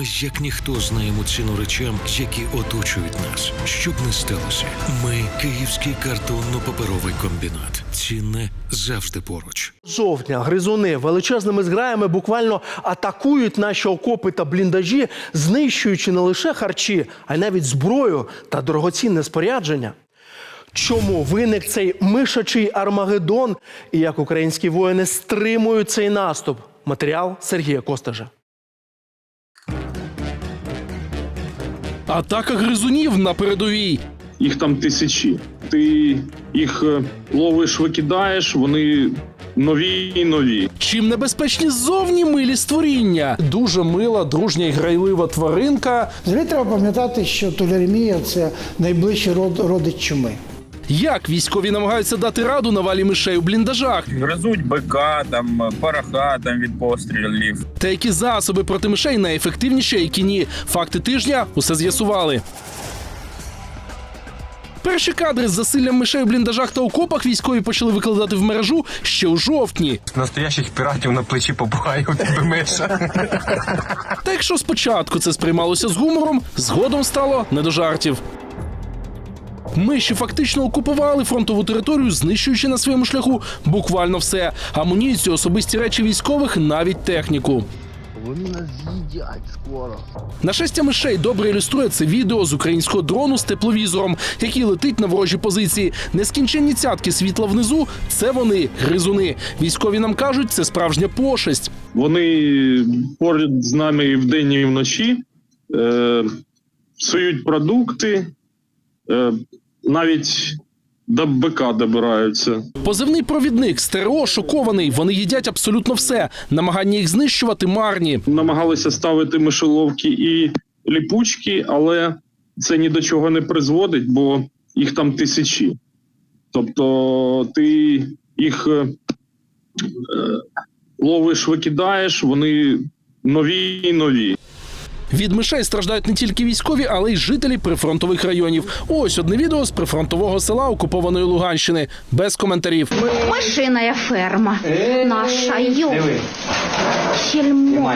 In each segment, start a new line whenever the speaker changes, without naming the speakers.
Ми як ніхто знаємо ціну речам, які оточують нас. Щоб не сталося, ми Київський картонно-паперовий комбінат. Цінне завжди поруч.
Жовтня гризуни величезними зграями буквально атакують наші окопи та бліндажі, знищуючи не лише харчі, а й навіть зброю та дорогоцінне спорядження. Чому виник цей мишачий армагеддон і як українські воїни стримують цей наступ? Матеріал Сергія Костажа.
Атака гризунів на передовій.
їх там тисячі. Ти їх е, ловиш, викидаєш, вони нові і нові.
Чим небезпечні ззовні милі створіння. Дуже мила, дружня і грайлива тваринка.
Взагалі треба пам'ятати, що толеремія це найближчий род, родич чуми.
Як військові намагаються дати раду навалі мишей у бліндажах,
гризуть бика, там пороха там від пострілів.
та які засоби проти мишей найефективніші, які ні. Факти тижня усе з'ясували. Перші кадри з засиллям мишей у бліндажах та окопах військові почали викладати в мережу ще у жовтні.
Настоящих піратів на плечі попугаю тебе миша.
Та якщо спочатку це сприймалося з гумором, згодом стало не до жартів. Миші фактично окупували фронтову територію, знищуючи на своєму шляху буквально все: амуніцію, особисті речі військових, навіть техніку.
Вони нас з'їдять скоро.
Нашестя мишей добре ілюструє це відео з українського дрону з тепловізором, який летить на ворожі позиції. Нескінченні цятки світла внизу це вони, гризуни. Військові нам кажуть, це справжня пошесть.
Вони поряд з нами і вдень, і вночі е, псують продукти, навіть до бика добираються.
Позивний провідник стерео шокований. Вони їдять абсолютно все. Намагання їх знищувати марні.
Намагалися ставити мишоловки і ліпучки, але це ні до чого не призводить, бо їх там тисячі. Тобто ти їх е, е, ловиш, викидаєш, вони нові і нові.
Від мишей страждають не тільки військові, але й жителі прифронтових районів. Ось одне відео з прифронтового села окупованої Луганщини. Без коментарів.
Мишиная ферма наша. Йо. Сільмо.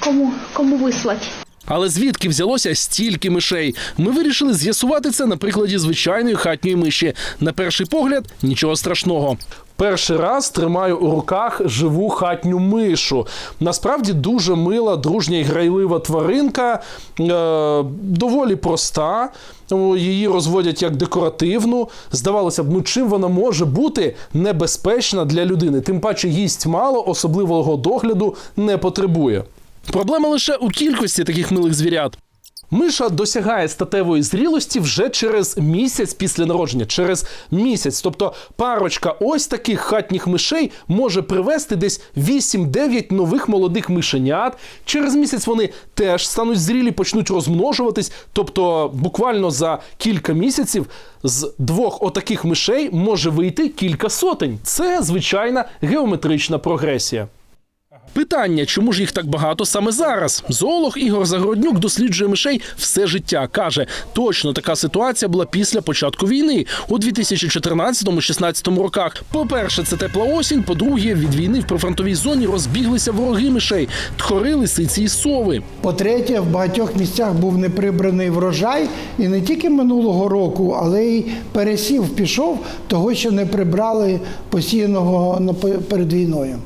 Кому, кому вислать?
Але звідки взялося стільки мишей? Ми вирішили з'ясувати це на прикладі звичайної хатньої миші. На перший погляд нічого страшного. Перший раз тримаю у руках живу хатню мишу. Насправді дуже мила, дружня і грайлива тваринка, е, доволі проста. Її розводять як декоративну. Здавалося б, ну чим вона може бути небезпечна для людини? Тим паче їсть мало, особливого догляду не потребує. Проблема лише у кількості таких милих звірят. Миша досягає статевої зрілості вже через місяць після народження. Через місяць. Тобто парочка ось таких хатніх мишей може привести десь 8-9 нових молодих мишенят. Через місяць вони теж стануть зрілі, почнуть розмножуватись. Тобто, буквально за кілька місяців з двох отаких мишей може вийти кілька сотень. Це звичайна геометрична прогресія. Питання, чому ж їх так багато саме зараз? Зоолог Ігор Загороднюк досліджує мишей все життя. каже, точно така ситуація була після початку війни у 2014-16 роках. По-перше, це тепла осінь. По-друге, від війни в прифронтовій зоні розбіглися вороги мишей, тхори, лисиці і сови.
По-третє, в багатьох місцях був неприбраний врожай, і не тільки минулого року, але й пересів пішов того, що не прибрали посіяного на- перед війною.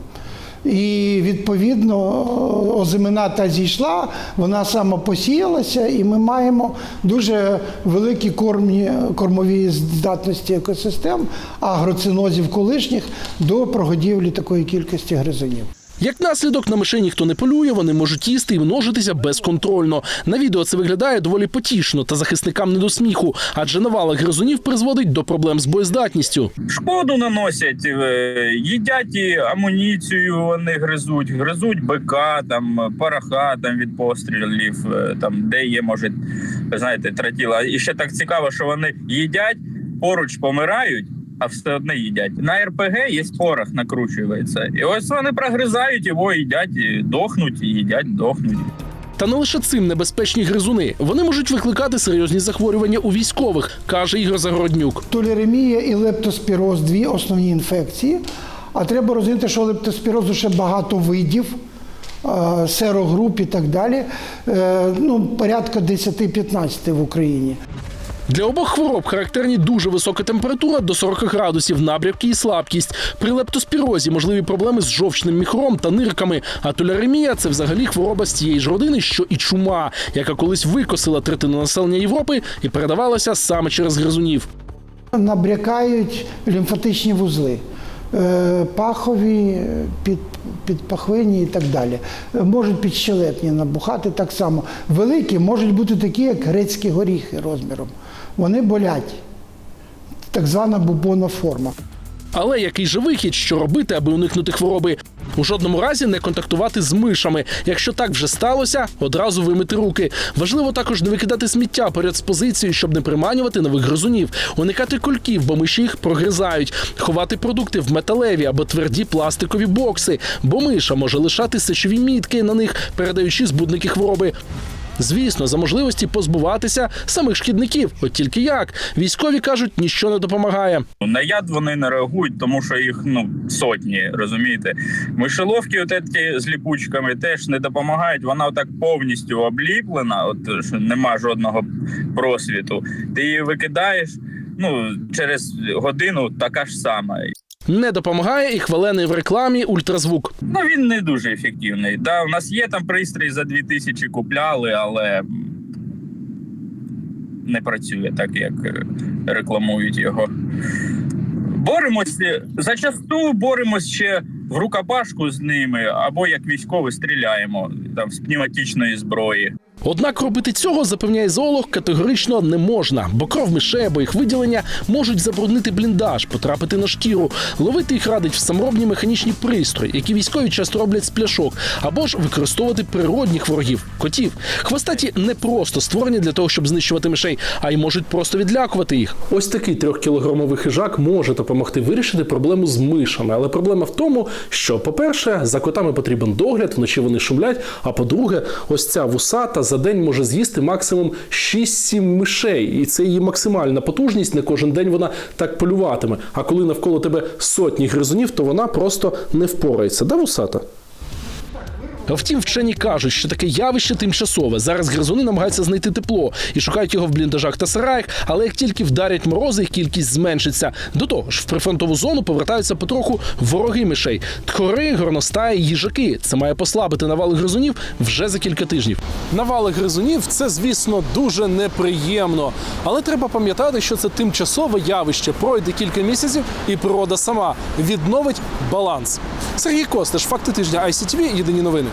І відповідно озимина та зійшла, вона сама посіялася, і ми маємо дуже великі кормні, кормові здатності екосистем, агроцинозів колишніх до прогодівлі такої кількості гризунів.
Як наслідок на мишей ніхто не полює, вони можуть їсти і множитися безконтрольно. На відео це виглядає доволі потішно та захисникам не до сміху, адже навала гризунів призводить до проблем з боєздатністю.
Шкоду наносять, е, їдять і амуніцію, вони гризуть, гризуть бика, там пороха там від пострілів, е, там де є, може, знаєте, тратіла. І ще так цікаво, що вони їдять, поруч помирають. А все одно їдять. На РПГ є порох, накручується. І ось вони прогризають його, їдять, і дохнуть, і їдять, дохнуть.
Та не лише цим небезпечні гризуни. Вони можуть викликати серйозні захворювання у військових, каже Ігор Загороднюк.
Толеремія і лептоспіроз дві основні інфекції. А треба розуміти, що лептоспірозу ще багато видів. е, серогруп і так далі. Е, Ну, порядка 10-15 в Україні.
Для обох хвороб характерні дуже висока температура до 40 градусів, набряки і слабкість. При лептоспірозі можливі проблеми з жовчним міхром та нирками. А толяремія це взагалі хвороба з тієї ж родини, що і чума, яка колись викосила третину населення Європи і передавалася саме через гризунів.
Набрякають лімфатичні вузли. Е, Пахові, під, підпахвинні і так далі. Е, Можуть підщелепні набухати так само. Великі можуть бути такі, як грецькі горіхи розміром. Вони болять. Так звана бубонна форма.
Але який же вихід, що робити, аби уникнути хвороби? У жодному разі не контактувати з мишами. Якщо так вже сталося, одразу вимити руки. Важливо також не викидати сміття поряд з позицією, щоб не приманювати нових гризунів, уникати кульків, бо миші їх прогризають, ховати продукти в металеві або тверді пластикові бокси, бо миша може лишати сечові мітки на них, передаючи збудники хвороби. Звісно, за можливості позбуватися самих шкідників. От тільки як військові кажуть, ніщо не допомагає.
На яд вони не реагують, тому що їх ну сотні, розумієте. Мишеловки, от з ліпучками, теж не допомагають. Вона отак повністю обліплена, от що нема жодного просвіту. Ти її викидаєш. Ну через годину така ж сама.
Не допомагає і хвалений в рекламі ультразвук.
Ну він не дуже ефективний. Да, у нас є там пристрій за 2000 купляли, але не працює так, як е, рекламують його. Боремось зачасту боремось ще в рукопашку з ними, або як військові стріляємо там з пневматичної зброї.
Однак робити цього, запевняє зоолог, категорично не можна, бо кров мишей або їх виділення можуть забруднити бліндаж, потрапити на шкіру. Ловити їх радить в саморобні механічні пристрої, які військові часто роблять з пляшок, або ж використовувати природних ворогів котів. Хвостаті не просто створені для того, щоб знищувати мишей, а й можуть просто відлякувати їх. Ось такий трьохкілограмовий хижак може допомогти вирішити проблему з мишами. Але проблема в тому, що, по-перше, за котами потрібен догляд, вночі вони шумлять. А по-друге, ось ця вусата за день може з'їсти максимум 6-7 мишей, і це її максимальна потужність. Не кожен день вона так полюватиме. А коли навколо тебе сотні гризунів, то вона просто не впорається. Да, вусата? Втім, вчені кажуть, що таке явище тимчасове. Зараз гризуни намагаються знайти тепло і шукають його в бліндажах та сараях, але як тільки вдарять морози, їх кількість зменшиться. До того ж, в прифронтову зону повертаються потроху вороги мишей. Тхори, горностаї, їжаки. Це має послабити навали гризунів вже за кілька тижнів. Навали гризунів це, звісно, дуже неприємно. Але треба пам'ятати, що це тимчасове явище. Пройде кілька місяців, і природа сама відновить баланс. Сергій Костеш, факти тижня ICTV, єдині новини.